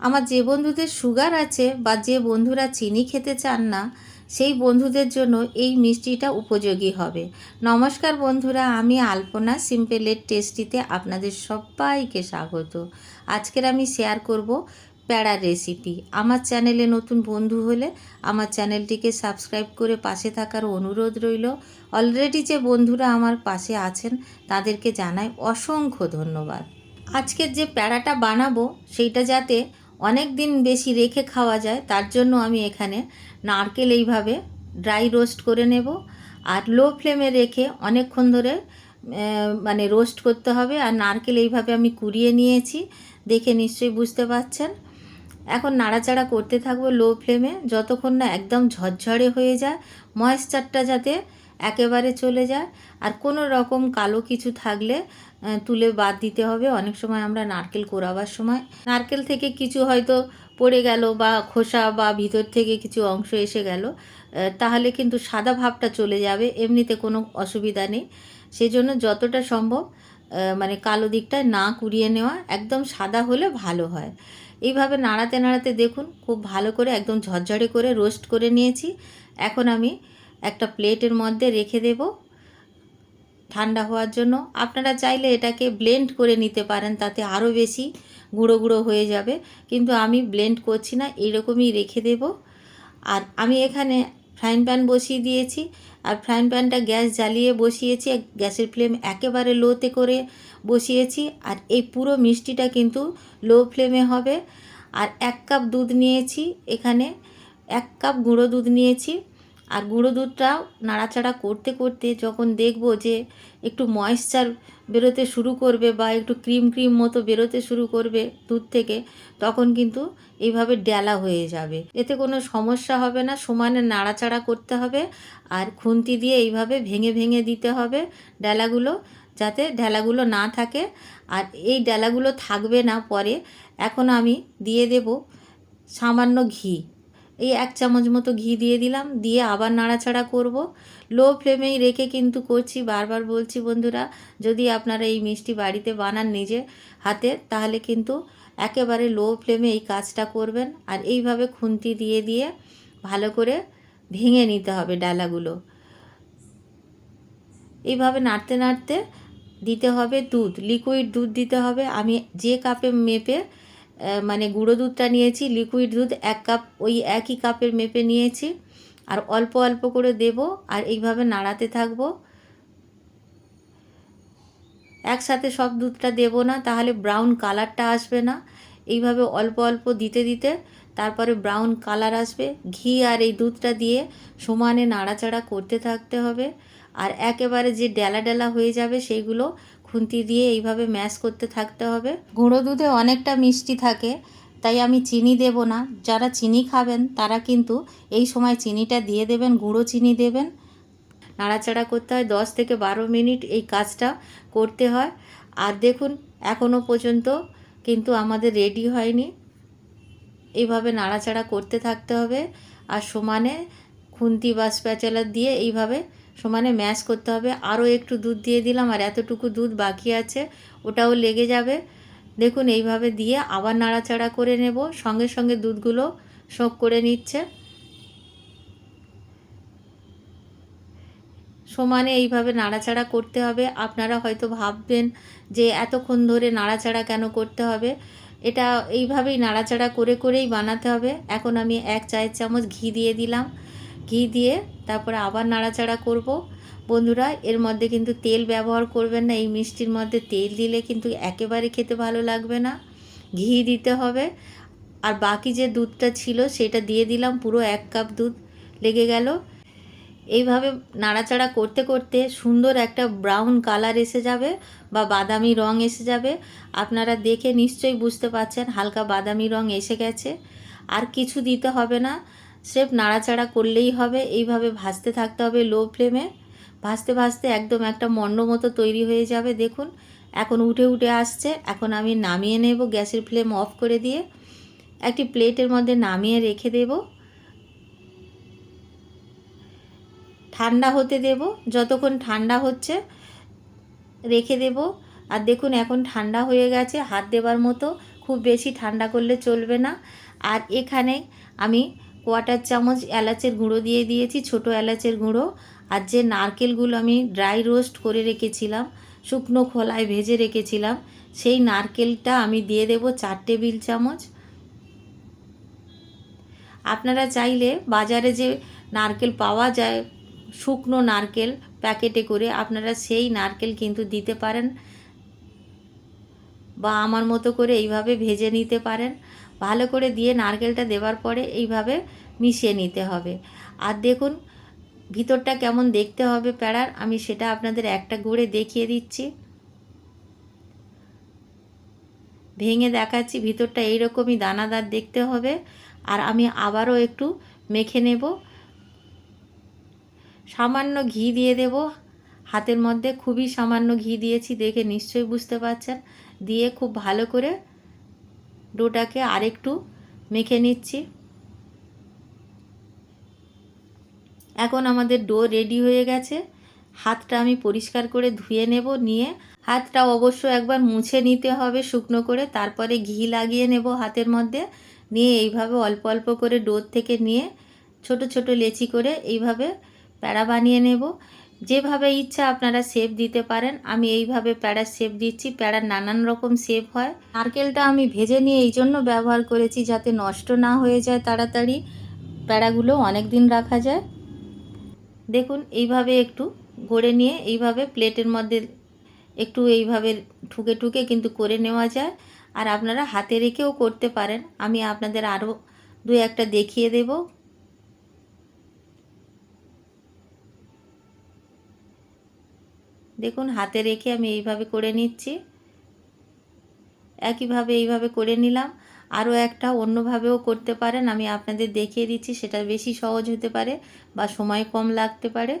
আমার যে বন্ধুদের সুগার আছে বা যে বন্ধুরা চিনি খেতে চান না, সেই বন্ধুদের জন্য এই মিষ্টিটা উপযোগী হবে। নমস্কার বন্ধুরা, আমি আলপনা সিম্পলের টেস্টিতে আপনাদের সবাইকে স্বাগত। আজকের আমি শেয়ার করব প্যাড়ার রেসিপি। আমার চ্যানেলে নতুন বন্ধু হলে আমার চ্যানেলটিকে সাবস্ক্রাইব করে পাশে থাকার অনুরোধ রইল। অলরেডি যে বন্ধুরা আমার পাশে আছেন, তাদেরকে জানাই অসংখ্য ধন্যবাদ। আজকের যে প্যাড়াটা বানাবো, সেইটা যাতে অনেক দিন বেশি রেখে খাওয়া যায়, তার জন্য আমি এখানে নারকেল এইভাবে ড্রাই রোস্ট করে নেব আর লো ফ্লেমে রেখে অনেকক্ষণ ধরে মানে রোস্ট করতে হবে আর নারকেল এইভাবে আমি কুড়িয়ে নিয়েছি, দেখে নিশ্চয়ই বুঝতে পারছেন। এখন নাড়াচাড়া করতে থাকব লো ফ্লেমে যতক্ষণ না একদম ঝরঝরে হয়ে যায় ময়েশ্চারটা যাতে একেবারে চলে যায়। আর কোনো রকম কালো কিছু থাকলে তুলে বাদ দিতে হবে। অনেক সময় আমরা নারকেল কোরাবার সময় নারকেল থেকে কিছু হয়তো পড়ে গেল বা খোসা বা ভিতর থেকে কিছু অংশ এসে গেল তাহলে কিন্তু সাদা ভাবটা চলে যাবে। এমনিতে কোনো অসুবিধা নেই। সেজন্য যতটা সম্ভব মানে কালো দিকটা না কুড়িয়ে নেওয়া, একদম সাদা হলে ভালো হয়। এইভাবে নাড়াতে নাড়াতে দেখুন, খুব ভালো করে একদম ঝরঝরে করে রোস্ট করে নিয়েছি। এখন আমি একটা প্লেটের মধ্যে রেখে দেব। ঠান্ডা হওয়ার জন্য আপনারা চাইলে এটাকে ব্লেন্ড করে নিতে পারেন, তাতে আরও বেশি গুঁড়ো গুঁড়ো হয়ে যাবে। কিন্তু আমি ব্লেন্ড করছি না এরকমই রেখে দেব। আর আমি এখানে ফ্রাইং প্যান বসিয়ে দিয়েছি। আর ফ্রাইং প্যানটা গ্যাস জ্বালিয়ে বসিয়েছি, গ্যাসের ফ্লেম একেবারে লোতে করে বসিয়েছি। আর এই পুরো মিষ্টিটা কিন্তু লো ফ্লেমে হবে। আর এক কাপ দুধ নিয়েছি এখানে, এক কাপ গুঁড়ো দুধ নিয়েছি। আর গুঁড়ো দুধটাও নাড়াচাড়া করতে করতে যখন দেখব যে একটু ময়েশ্চার বেরোতে শুরু করবে বা একটু ক্রিম ক্রিম মতো বেরোতে শুরু করবে দুধ থেকে, তখন কিন্তু এইভাবে ডেলা হয়ে যাবে। এতে কোনো সমস্যা হবে না, সমানে নাড়াচাড়া করতে হবে আর খুন্তি দিয়ে এইভাবে ভেঙে ভেঙে দিতে হবে ডেলাগুলো যাতে ডেলাগুলো না থাকে। আর এই ডেলাগুলো থাকবে না পরে, এখন আমি দিয়ে দেব সামান্য ঘি। এই এক চামচ মতো ঘি দিয়ে দিলাম, দিয়ে আবার নাড়াচাড়া করব। লো ফ্লেমেই রেখে কিন্তু করছি, বারবার বলছি বন্ধুরা, যদি আপনারা এই মিষ্টি বাড়িতে বানান নিজে হাতে, তাহলে কিন্তু একেবারে লো ফ্লেমে এই কাজটা করবেন। আর এইভাবে খুন্তি দিয়ে দিয়ে ভালো করে ভেঙে নিতে হবে ডালাগুলো। এইভাবে নাড়তে নাড়তে দিতে হবে দুধ লিকুইড দুধ দিতে হবে। আমি যে কাপে মেপে মানে গুঁড়ো দুধটা নিয়েছি লিকুইড দুধ, এক কাপ ওই একই কাপের মেপে নিয়েছি। আর অল্প অল্প করে দেব আর এইভাবে নাড়াতে থাকব। একসাথে সব দুধটা দেব না, তাহলে ব্রাউন কালারটা আসবে না। এইভাবে অল্প অল্প দিতে দিতে তারপরে ব্রাউন কালার আসবে। ঘি আর এই দুধটা দিয়ে সমানে নাড়াচাড়া করতে থাকতে হবে। আর একেবারে যে ডেলা ডেলা হয়ে যাবে সেইগুলো খুন্তি দিয়ে এইভাবে ম্যাশ করতে থাকতে হবে। গুঁড়ো দুধে অনেকটা মিষ্টি থাকে, তাই আমি চিনি দেব না। যারা চিনি খাবেন, তারা কিন্তু এই সময় চিনিটা দিয়ে দেবেন, গুঁড়ো চিনি দেবেন। নাড়াচাড়া করতে হয়, দশ থেকে বারো মিনিট এই কাজটা করতে হয়। আর দেখুন এখনও পর্যন্ত কিন্তু আমাদের রেডি হয়নি। এইভাবে নাড়াচাড়া করতে থাকতে হবে। আর সমানে খুন্তি বা স্প্যাচেলার দিয়ে এইভাবে সমানে ম্যাশ করতে হবে। আরও একটু দুধ দিয়ে দিলাম, আর এতটুকু দুধ বাকি আছে, ওটাও লেগে যাবে। দেখুন, এইভাবে দিয়ে আবার নাড়াচাড়া করে নেব। সঙ্গে সঙ্গে দুধগুলো শোক করে নিচ্ছে। সমানে এইভাবে নাড়াচাড়া করতে হবে। আপনারা হয়তো ভাববেন যে এতক্ষণ ধরে নাড়াচাড়া কেন করতে হবে? এটা এইভাবেই নাড়াচাড়া করে করেই বানাতে হবে। এখন আমি এক চায়ের চামচ ঘি দিয়ে দিলাম। ঘি দিয়ে তারপরে আবার নাড়াচাড়া করব। বন্ধুরা, এর মধ্যে কিন্তু তেল ব্যবহার করবেন না, এই মিষ্টির মধ্যে তেল দিলে কিন্তু একেবারে খেতে ভালো লাগবে না। ঘি দিতে হবে। আর বাকি যে দুধটা ছিল সেটা দিয়ে দিলাম, পুরো এক কাপ দুধ লেগে গেল। এইভাবে নাড়াচাড়া করতে করতে সুন্দর একটা ব্রাউন কালার এসে যাবে বা বাদামি রং এসে যাবে। আপনারা দেখে নিশ্চয়ই বুঝতে পারছেন, হালকা বাদামি রং এসে গেছে। আর কিছু দিতে হবে না। স্রেফ নাড়াচাড়া করলেই হবে, এইভাবে ভাজতে থাকতে হবে লো ফ্লেমে ভাজতে ভাজতে একদম একটা মণ্ড মতো তৈরি হয়ে যাবে, দেখুন। এখন উঠে উঠে আসছে, এখন আমি নামিয়ে নেব গ্যাসের ফ্লেম অফ করে দিয়ে। একটি প্লেটের মধ্যে নামিয়ে রেখে দেবো। ঠান্ডা হতে দেব, যতক্ষণ ঠান্ডা হচ্ছে, রেখে দেব। আর দেখুন, এখন ঠান্ডা হয়ে গেছে, হাত দেবার মতো। খুব বেশি ঠান্ডা করলে চলবে না। আর এখানে আমি কোয়াটার চামচ, এলাচের গুঁড়ো দিয়ে দিয়েছি, ছোট এলাচের গুঁড়ো। আর যে নারকেলগুলো আমি ড্রাই রোস্ট করে রেখেছিলাম, শুকনো খোলায় ভেজে রেখেছিলাম, সেই নারকেলটা আমি দিয়ে দেবো চার টেবিল চামচ। আপনারা চাইলে বাজারে যে নারকেল পাওয়া যায়, শুকনো নারকেল প্যাকেটে করে আপনারা সেই নারকেল কিন্তু দিতে পারেন বা আমার মতো করে এইভাবে ভেজে নিতে পারেন। ভালো করে দিয়ে নারকেলটা দেওয়ার পরে এইভাবে মিশিয়ে নিতে হবে। আর দেখুন, ভিতরটা কেমন দেখতে হবে প্যাড়ার আমি সেটা আপনাদের একটা গুঁড়ে দেখিয়ে দিচ্ছি। ভেঙে দেখাচ্ছি, ভিতরটা এইরকমই দানাদার দেখতে হবে। আর আমি আবারও একটু মেখে নেব। সামান্য ঘি দিয়ে দেব। হাতের মধ্যে খুবই সামান্য ঘি দিয়েছি, দেখে নিশ্চয়ই বুঝতে পারছেন। দিয়ে খুব ভালো করে ডোটাকে আরেকটু মেখে নিচ্ছি। এখন আমাদের ডো রেডি হয়ে গেছে। হাতটা আমি পরিষ্কার করে ধুয়ে নেব, নিয়ে হাতটা অবশ্য একবার মুছে নিতে হবে শুকনো করে, তারপরে ঘি লাগিয়ে নেব হাতের মধ্যে। নিয়ে এইভাবে অল্প অল্প করে ডোর থেকে নিয়ে ছোট ছোট লেচি করে এইভাবে প্যাড়া বানিয়ে নেব। যেভাবে ইচ্ছা আপনারা শেপ দিতে পারেন, আমি এইভাবে প্যাড়ার শেপ দিচ্ছি প্যাড়ার নানান রকম শেপ হয়। নারকেলটা আমি ভেজে নিয়ে এই জন্য ব্যবহার করেছি যাতে নষ্ট না হয়ে যায় তাড়াতাড়ি। প্যাড়াগুলো অনেক দিন রাখা যায়। দেখুন, এইভাবে একটু গড়ে নিয়ে এইভাবে প্লেটের মধ্যে একটু এইভাবে ঠুকে ঠুকে কিন্তু করে নেওয়া যায়। আর আপনারা হাতে রেখেও করতে পারেন। আমি আপনাদের আরও দু একটা দেখিয়ে দেব। দেখুন, হাতে রেখে আমি এইভাবে করে নিচ্ছি। একইভাবে এইভাবে করে নিলাম। আরও একটা অন্যভাবেও করতে পারেন। আমি আপনাদের দেখিয়ে দিচ্ছি, সেটা বেশি সহজ হতে পারে বা সময় কম লাগতে পারে।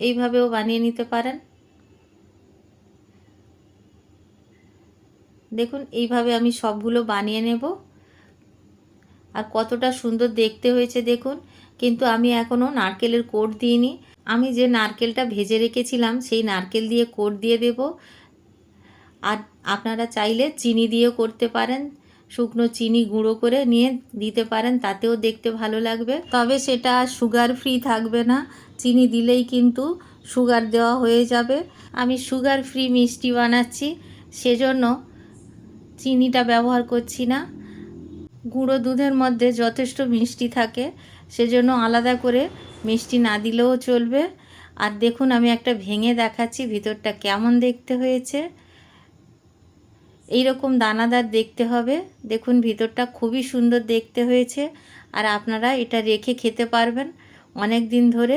এইভাবেও বানিয়ে নিতে পারেন। দেখুন, এইভাবে আমি সবগুলো বানিয়ে নেব। আর কতটা সুন্দর দেখতে হয়েছে দেখুন। কিন্তু আমি এখনও নারকেলের কোট দিইনি। আমি যে নারকেলটা ভেজে রেখেছিলাম, সেই নারকেল দিয়ে কোট দিয়ে দেব। আর আপনারা চাইলে চিনি দিয়েও করতে পারেন। শুকনো চিনি গুঁড়ো করে নিয়ে দিতে পারেন, তাতেও দেখতে ভালো লাগবে। তবে সেটা সুগার ফ্রি থাকবে না। চিনি দিলেই কিন্তু সুগার দেওয়া হয়ে যাবে। আমি সুগার ফ্রি মিষ্টি বানাচ্ছি, সেজন্য চিনিটা ব্যবহার করছি না। গুঁড়ো দুধের মধ্যে যথেষ্ট মিষ্টি থাকে, সেজন্য আলাদা করে মিষ্টি না দিলেও চলবে। আর দেখুন, আমি একটা ভেঙে দেখাচ্ছি, ভিতরটা কেমন দেখতে হয়েছে। এই রকম দানাদার দেখতে হবে। দেখুন, ভিতরটা খুবই সুন্দর দেখতে হয়েছে, আর আপনারা এটা রেখে খেতে পারবেন। অনেক দিন ধরে